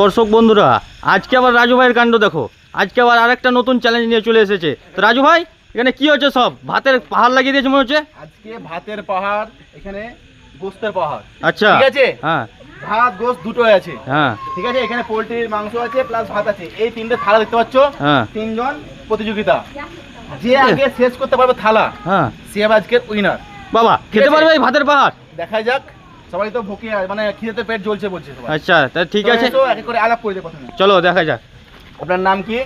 দর্শক বন্ধুরা আজকে আবার রাজু ভাইয়ের কাণ্ড দেখো। আজকে আবার আরেকটা নতুন চ্যালেঞ্জ নিয়ে চলে এসেছে। তো রাজু ভাই এখানে কি হচ্ছে সব? ভাতের পাহাড় লাগিয়ে দিয়েছে মনে হচ্ছে? আজকে ভাতের পাহাড় এখানে গোস্তের পাহাড়। আচ্ছা। ঠিক আছে। হ্যাঁ। ভাত গোস্ত দুটোই আছে। হ্যাঁ। ঠিক আছে? এখানে পোলট্রির মাংস আছে প্লাস ভাত আছে। এই তিনটে থালা দেখতে পাচ্ছ? হ্যাঁ। তিনজন প্রতিযোগিতা। যে আগে শেষ করতে পারবে থালা হ্যাঁ। সে আজকের উইনার বাবা খেতে পারবে এই ভাতের পাহাড়? দেখা যাক। সবাই তো ভুকে মানে খিদেতে পেট জ্বলছে বলছে সবাই। আচ্ছা তা ঠিক আছে। তো এক করে আলাপ করে দে প্রথমে চলো দেখা যাক। আপনার নাম কি?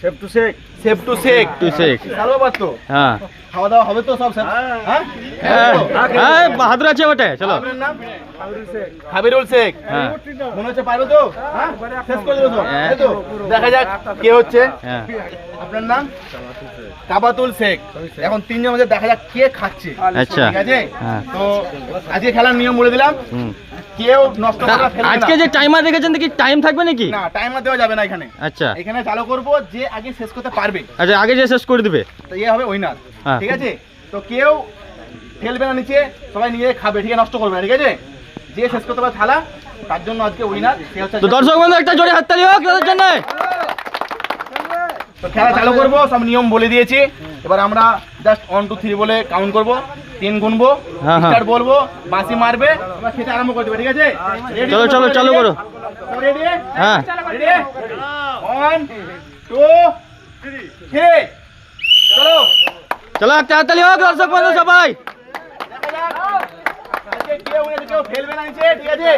সেফ টু শেখ। সেফ টু শেখ টু শেখ ভালো পারতো হ্যাঁ। খাওয়া দাওয়া হবে তো সব স্যার? হ্যাঁ। হ্যাঁ? হ্যাঁ, বাহাদুর আছে বটে চলো। আপনার নাম? হাবিরুল শেখ। হ্যাঁ। মনে হচ্ছে পারো তো? হ্যাঁ? শেষ করে দেবো তো? হ্যাঁ। এই তো? দেখা যাক কে হচ্ছে। হ্যাঁ। আপনার নাম? কাবাতুল শেখ। এখন তিনজন মধ্যে দেখা যাক কে খাচ্ছে। আচ্ছা। ঠিক আছে? হ্যাঁ। তো আজকে খেলার নিয়ম বলে দিলাম। কেউ নষ্ট করা ফেলবে আজকে। যে টাইমার রেখেছেন দেখি টাইম থাকবে নাকি? না টাইমার দেওয়া যাবে না এখানে। আচ্ছা। এখানে চালু করব যে আগে শেষ করতে পারবে আচ্ছা আগে যে শেষ করে দিবে। তো ইয়ে হবে উইনার হ্যাঁ। ঠিক আছে? তো কেউ ফেলবে না নিচে সবাই নিজে খাবে ঠিক আছে? নষ্ট করবে না ঠিক আছে? যে শেষ করতে পারে থালা তার জন্য আজকে উইনার সে হচ্ছে তো দর্শক বন্ধু একটা জোরে হাততালি হোক তাদের জন্য। তো খেলা চালু করব সব নিয়ম বলে দিয়েছি। এবার আমরা জাস্ট ওয়ান টু থ্রি বলে কাউন্ট করব। তিন গুনবো হ্যাঁ, হ্যাঁ। স্টার্ট বলব বাঁশি মারবে এবার খেতে আরম্ভ করে দেবে ঠিক আছে? চলো, চলো, চালু করো। রেডি হ্যাঁ। রেডি ওয়ান টু চলো। চলো একটা হোক দর্শক বন্ধু সবাই। ফেলবে না নিচে, ঠিক আছে?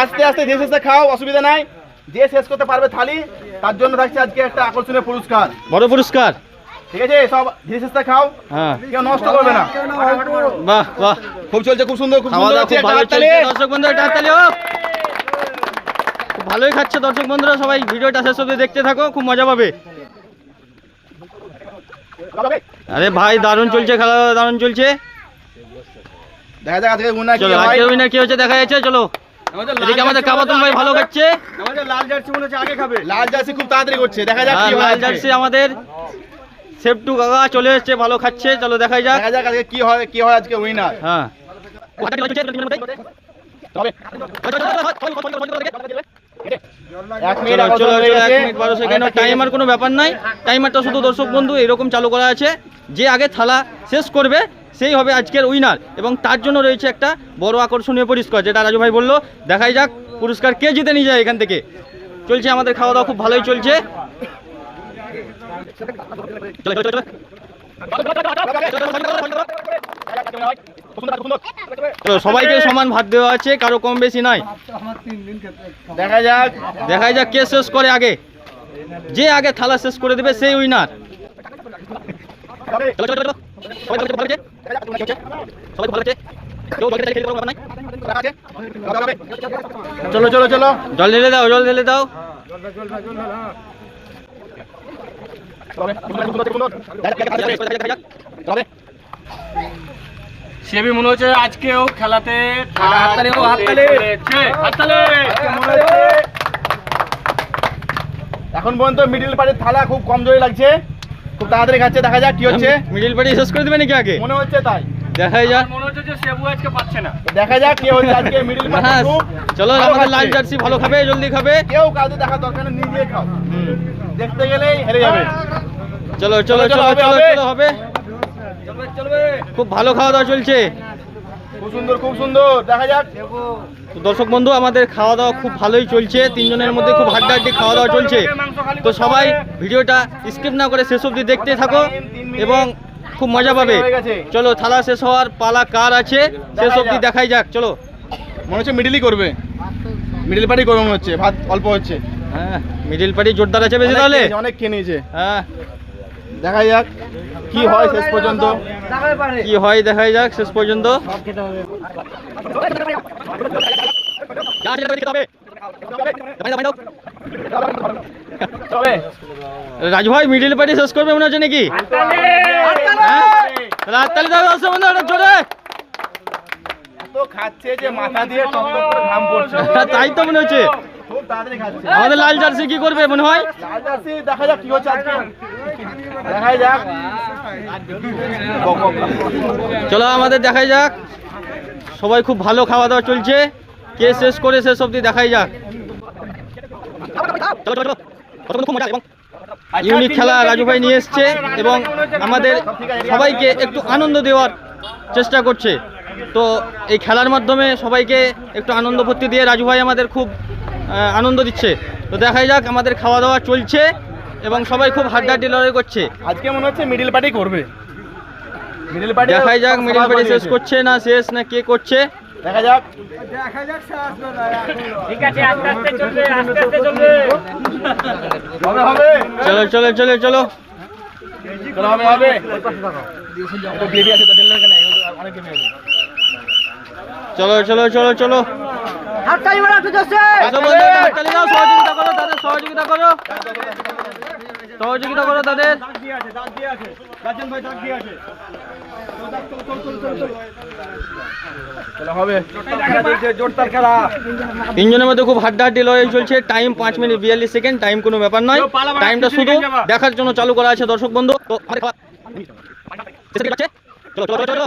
আস্তে আস্তে ধীরে সুস্থে খাও অসুবিধা নাই। যে শেষ করতে পারবে থালি তার জন্য থাকছে আজকে একটা আকর্ষণীয় পুরস্কার। বড় পুরস্কার। ঠিক আছে? সব ধীরে সুস্থে খাও। হ্যাঁ। কেউ নষ্ট করবে না। বাহ বাহ। খুব চলছে খুব সুন্দর খুব সুন্দর। খুব ভালো দর্শক বন্ধু একটা হাততালি হোক ভালোই খাচ্ছে দর্শক বন্ধুরা সবাই। ভিডিওটা শেষ অবধি দেখতে থাকো খুব মজা পাবে। আরে ভাই দারুণ চলছে খেলা দারুণ চলছে দেখা যাক আজকে উন্নয়ন চলো আজকে উইনার কি হচ্ছে দেখা যাচ্ছে চলো এদিকে আমাদের কাবাতুল ভাই ভালো খাচ্ছে আমাদের লাল জার্সি মনে হচ্ছে আগে খাবে লাল জার্সি খুব তাড়াতাড়ি করছে দেখা যাক কি হয় লাল জার্সি আমাদের সেফটু কাকা চলে এসেছে ভালো খাচ্ছে চলো যাক দেখা যাক আজকে কি হয় কি হয় আজকে উইনার হ্যাঁ টাইমার কোনো ব্যাপার নাই। টাইমারটা শুধু দর্শক বন্ধু এরকম চালু করা আছে। যে আগে থালা শেষ করবে সেই হবে আজকের উইনার এবং তার জন্য রয়েছে একটা বড় আকর্ষণীয় পুরস্কার যেটা রাজু ভাই বলল। দেখাই যাক পুরস্কার কে জিতে নিয়ে যায় এখান থেকে। চলছে আমাদের খাওয়া দাওয়া খুব ভালোই চলছে। সবাইকে সমান ভাত দেওয়া আছে কারও কম বেশি নাই। দেখা যাক দেখাই যাক কে শেষ করে আগে। যে আগে থালা শেষ করে দেবে সেই উইনার? চলো চলো চলো। জল ঢেলে দাও জল ঢেলে দাও। সেবি মনে হচ্ছে আজকেও খেলাতে এখন পর্যন্ত মিডিল পার্টির থালা খুব কমজোরি লাগছে। খুব তাড়াতাড়ি খাচ্ছে দেখা যাক কি হচ্ছে। মিডিল পার্টি শেষ করে দেবে নাকি আগে? মনে হচ্ছে তাই। দেখা যাক। মনে হচ্ছে যে সেবু আজকে পাচ্ছে না। দেখা যাক কি হচ্ছে আজকে মিডিল হ্যাঁ চলো আমাদের লাল জার্সি ভালো খাবে জলদি খাবে। কেউ কাউকে দেখা দরকার নেই নিজে খাও। দেখতে গেলেই হেরে যাবে। চলো চলো চলো, চলো চলো হবে। খুব ভালো খাওয়া দাওয়া চলছে। খুব সুন্দর খুব সুন্দর দেখা যাক। তো দর্শক বন্ধু আমাদের খাওয়া দাওয়া খুব ভালোই চলছে। তিনজনের মধ্যে খুব হাড্ডাহাড্ডি খাওয়া দাওয়া চলছে। তো সবাই ভিডিওটা স্কিপ না করে শেষ অবধি দেখতে থাকো এবং খুব মজা পাবে। চলো থালা শেষ হওয়ার পালা কার আছে? শেষ অবধি দেখাই যাক চলো। মনে হচ্ছে মিডিলই করবে। মিডিল পার্টি করবে মনে হচ্ছে ভাত অল্প হচ্ছে। হ্যাঁ মিডিল পার্টি জোরদার আছে বেশি তাহলে? অনেক নিয়েছে হ্যাঁ। দেখা যাক কি হয় শেষ পর্যন্ত। কি হয় দেখাই যাক শেষ পর্যন্ত। তবে। রাজু ভাই মিডিল পার্টি শেষ করবে মনে হচ্ছে নাকি? হ্যাঁ? রাত্তালি দাও দর্শক বন্ধু একটা জোরে। এত খাচ্ছে যে মাথা দিয়ে টক টক করে ঘাম পড়ছে। তাই তো মনে হচ্ছে। আমাদের লাল জার্সি কি করবে মনে হয়? লাল জার্সি দেখা যাক কি হচ্ছে আজকে। দেখা যাক। চলো আমাদের দেখাই যাক। সবাই খুব ভালো খাওয়া দাওয়া চলছে। কে শেষ করে শেষ অবধি দেখাই যাক। চলো চলো চলো কতক্ষণ খুব মজা এবং ইউনিক খেলা রাজু ভাই নিয়ে এসছে এবং আমাদের সবাইকে একটু আনন্দ দেওয়ার চেষ্টা করছে। তো এই খেলার মাধ্যমে সবাইকে একটু আনন্দ ভর্তি দিয়ে রাজু ভাই আমাদের খুব আনন্দ দিচ্ছে। তো দেখাই যাক আমাদের খাওয়া দাওয়া চলছে এবং সবাই খুব হাড্ডাহাড্ডি লড়াই করছে। আজকে মনে হচ্ছে মিডিল পার্টি করবে। মিডিল পার্টি দেখাই যাক মিডিল পার্টি শেষ করছে না শেষ না কে করছে? দেখা যাক। ঠিক আছে আস্তে আস্তে চলবে আস্তে আস্তে চলবে। হবে হবে। চলো চলো চলো চলো। চলো হবে হবে। তো বেবি আছে তো টেলার কেন অনেক বেবি আছে। চলো চলো। চলো আচ্ছা বন্ধু, হাততালি দাও, সহযোগিতা করো তাদের সহযোগিতা করো। সহযোগিতা করো তাদের। চলো হবে। তিনজনের মধ্যে খুব হাড্ডাহাড্ডি লড়াই চলছে। টাইম পাঁচ মিনিট বিয়াল্লিশ সেকেন্ড টাইম কোনো ব্যাপার নয়। টাইমটা শুধু দেখার জন্য চালু করা আছে দর্শক বন্ধু। তো। চলো চলো চলো চলো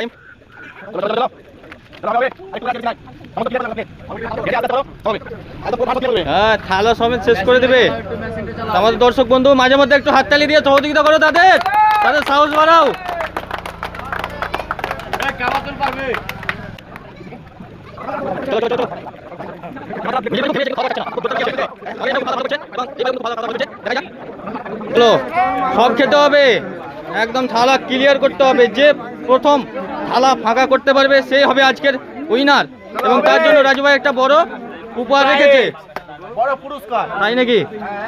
টাইম থালা সমেত শেষ করে দেবে আমাদের দর্শক বন্ধু মাঝে মধ্যে একটু হাততালি দিয়ে সহযোগিতা করো তাদের তাদের সাহস বাড়াও সব খেতে হবে। একদম থালা ক্লিয়ার করতে হবে। যে প্রথম থালা ফাঁকা করতে পারবে সেই হবে আজকের উইনার এবং তার জন্য রাজু ভাই একটা বড় উপহার রেখেছে। বড় পুরস্কার। তাই নাকি?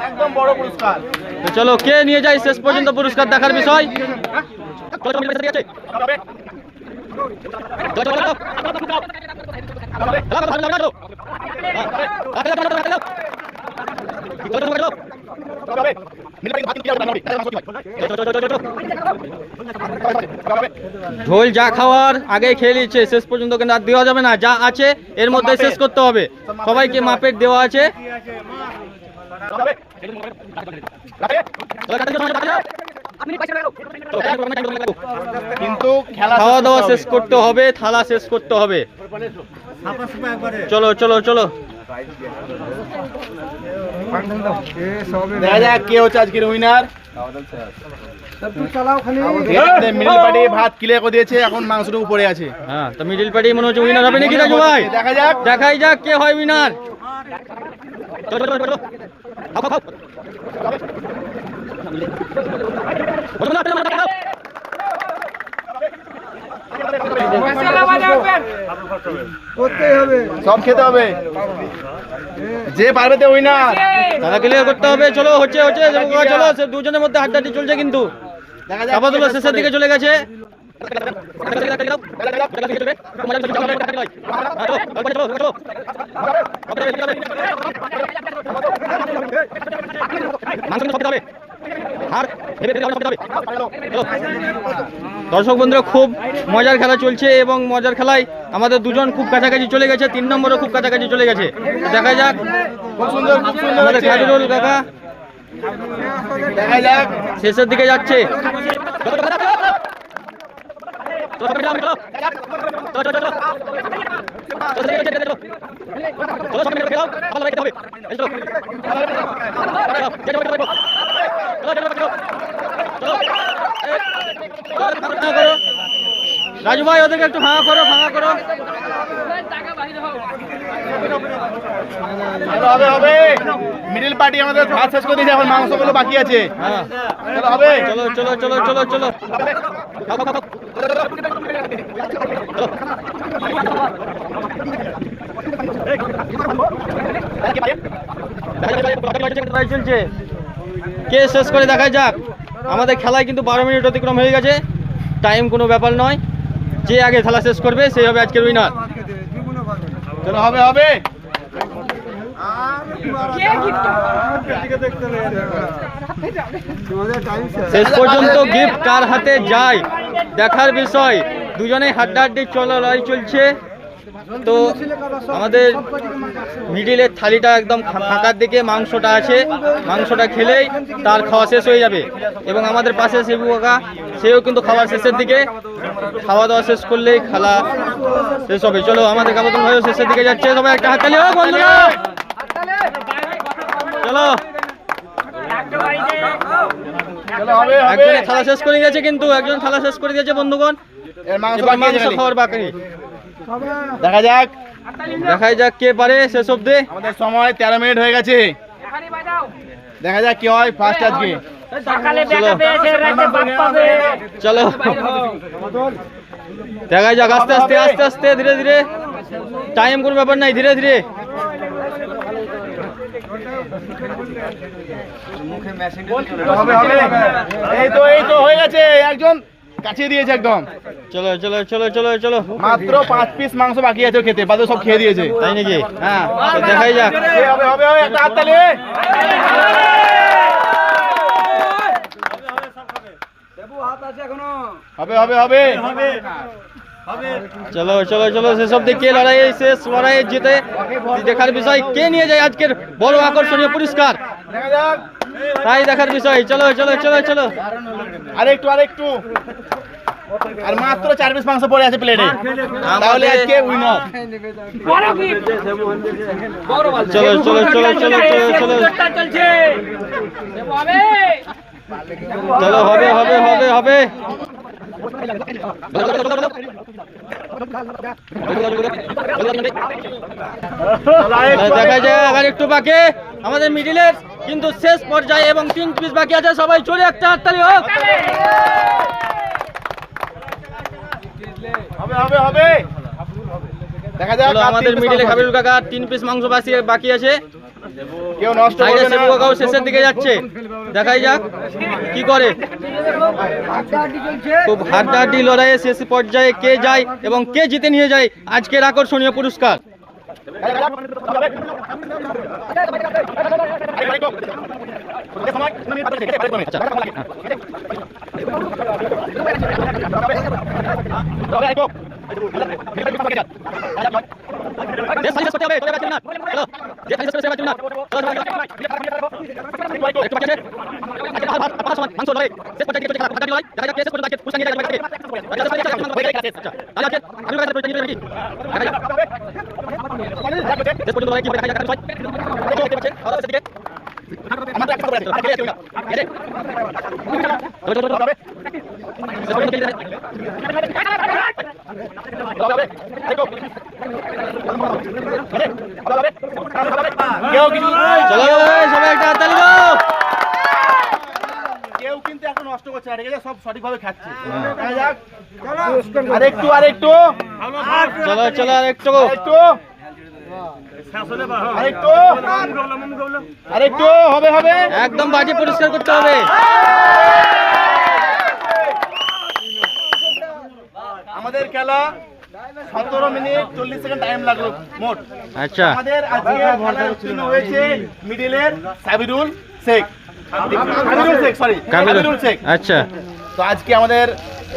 একদম বড় পুরস্কার। চলো কে নিয়ে যায় শেষ পর্যন্ত পুরস্কার দেখার বিষয়? ঝোল যা খাওয়ার আগে খেয়ে নিচ্ছে শেষ পর্যন্ত কিন্তু আর দেওয়া যাবে না যা আছে এর মধ্যে শেষ করতে হবে। সবাইকে মাপের দেওয়া আছে। কিন্তু খাওয়া দাওয়া শেষ করতে হবে থালা শেষ করতে হবে। চলো চলো চলো। দেখা যাক কে হচ্ছে আজকের উইনার মিডিল পার্টি ভাত ক্লিয়ার করে দিয়েছে এখন মাংসটা উপরে আছে। হ্যাঁ তো মিডিল পার্টি মনে হচ্ছে উইনার হবে নাকি রাজু ভাই? দেখা যাক। দেখাই যাক কে হয় উইনার চলো চলো বলো, বলো। সব খেতে হবে। যে পারবে তো উইনার তারা ক্লিয়ার করতে হবে। চলো হচ্ছে হচ্ছে চলো সে দুজনের মধ্যে হাড্ডাহাড্ডি চলছে কিন্তু। আপাতত শেষের দিকে চলে গেছে। দর্শক বন্ধুরা খুব মজার খেলা চলছে এবং মজার খেলায় আমাদের দুজন খুব কাছাকাছি চলে গেছে তিন নম্বরও খুব কাছাকাছি চলে গেছে। দেখা যাক। আমাদের। খাজুরুল কাকা দেখা যাক শেষের দিকে যাচ্ছে রাজু ভাই ওদেরকে একটু ভাঙা করো ভাঙা করো হবে হবে মিডিল পার্টি আমাদের ভাত শেষ করে দিয়েছে এখন মাংসগুলো বাকি আছে হ্যাঁ চলো হবে চলো চলো চলো চলো চলছে কে শেষ করে দেখা যাক। আমাদের খেলায় কিন্তু বারো মিনিট অতিক্রম হয়ে গেছে। টাইম কোনো ব্যাপার নয়। যে আগে খেলা শেষ করবে, সেই হবে আজকের উইনার হবে হবে। শেষ পর্যন্ত গিফট কার হাতে যায়? দেখার বিষয়। দুজনেই হাড্ডাহাড্ডি চলা লড়াই চলছে। তো আমাদের মিডিলের থালিটা একদম ফাঁকার দিকে মাংসটা আছে। মাংসটা খেলেই তার খাওয়া শেষ হয়ে যাবে। এবং আমাদের পাশে শিবু কাকা, সেও কিন্তু খাওয়ার শেষের দিকে। খাওয়া দাওয়া শেষ করলেই খেলা শেষ হবে। চলো, আমাদের কাবাতন ভাইও শেষের দিকে যাচ্ছে। সবাই একটা হাততালি হোক বন্ধুরা! চলো। একজনে খেলা শেষ করে গেছে কিন্তু, একজন খেলা শেষ করে দিয়েছে বন্ধুগণ। মাংস খাওয়ার বাকি দেখা যাক। দেখাই যাক কে পারে শেষ অব্দি আমাদের সময় তেরো মিনিট হয়ে গেছে। দেখা যাক কি হয় ফার্স্ট আজকে। সকালে দেখা পেয়েছে রাতে বাপ পাবে চলো। দেখা যাক আস্তে আস্তে আস্তে আস্তে ধীরে ধীরে। টাইম কোনো ব্যাপার নাই ধীরে ধীরে। হবে হবে। এই তো এই তো হয়ে গেছে। একজন দিয়েছে একদম। চলো চলো চলো চলো চলো। মাত্র পাঁচ পিস মাংস বাকি আছে খেতে বাদে সব খেয়ে দিয়েছে। তাই নাকি? হ্যাঁ দেখাই যাক। হবে হবে হবে একটা হাততালি হবে হবে হবে। চলো চলো চলো সেসব দিকে কে লড়াই শেষ লড়াই জিতে। দেখার বিষয় কে নিয়ে যায় আজকের বড় আকর্ষণীয় পুরস্কার? তাই দেখার বিষয়। চলো চলো চলো চলো। আরেকটু আরেকটু। আর মাত্র চার পিস মাংস পড়ে আছে প্লেটে তাহলে আজকে উইনার চলো চলো চলো চলো চলো চলো। চলো হবে হবে হবে হবে। দেখা যায় আর একটু বাকি। আমাদের মিডিলের কিন্তু শেষ পর্যায়ে এবং তিন পিস বাকি আছে সবাই চলে একটা হাততালি হোক। হবে হবে হবে। দেখা যাক আমাদের মিডিলে কাকা তিন পিস মাংস বাকি বাকি আছে। কেউ নষ্ট করবে না। শেষের দিকে যাচ্ছে। দেখাই যাক কি করে? খুব হাড্ডাহাড্ডি লড়াইয়ে শেষ পর্যায়ে কে যায় এবং কে জিতে নিয়ে যায় আজকের আকর্ষণীয় পুরস্কার। যে সাইজ করতে হবে তোরা বাকি না চলো যে সাইজ করতে বাকি না চলো একটু বাকি আছে পাঁচ সমান মাংস লড়াই শেষ পর্যায়ে চলে খেলা লড়াই দেখা যাক শেষ পর্যন্ত পুরস্কার নিয়ে যায় আচ্ছা তাহলে আছে আমি কাছে পরিচয় নাকি শেষ পর্যন্ত লড়াই কি হবে দেখা যাক সবাই দেখতে পাচ্ছেন আবার শেষ কেউ কিছু চলো সবাই একটা হাততালি দাও কেউ কিন্তু এখন নষ্ট করছে না। ঠিক আছে সব সঠিকভাবে খাচ্ছে আরেকটু আরেকটু। চলো চলো আর একটু আরেকটু হবে হবে একদম বাজে পরিষ্কার করতে হবে। আমাদের খেলা সতেরো মিনিট চল্লিশ সেকেন্ড টাইম লাগল মোট। আচ্ছা। আমাদের আজকে হয়েছে মিডিলের সাবিরুল শেখ। কাবিরুল। শেখ। সরি আচ্ছা। তো আজকে আমাদের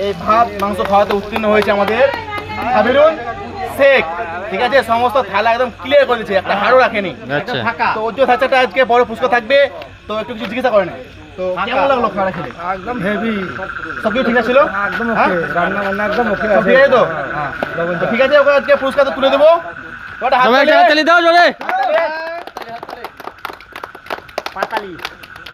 এই ভাত মাংস খাওয়াতে উত্তীর্ণ হয়েছে আমাদের শেখ ঠিক আছে সমস্ত থালা একদম ক্লিয়ার করে দিচ্ছে একটা হাড়ও রাখেনি। আচ্ছা। তো উজ্জ্বল থাচাটা আজকে বড় পুষ্প থাকবে তো একটু কিছু জিজ্ঞাসা করে না। তো কেমন লাগল খাওয়া খেলে একদম হেভি সব কিছু ঠিক ছিল? একদম হ্যাঁ? ওকে রান্না বান্না একদম ওকে সব ঠিক আছে তো? তো ঠিক আছে ওকে আজকে পুরস্কার তো তুলে দেবো। ওটা হাত তালি। দাও জোরে। পাতালি।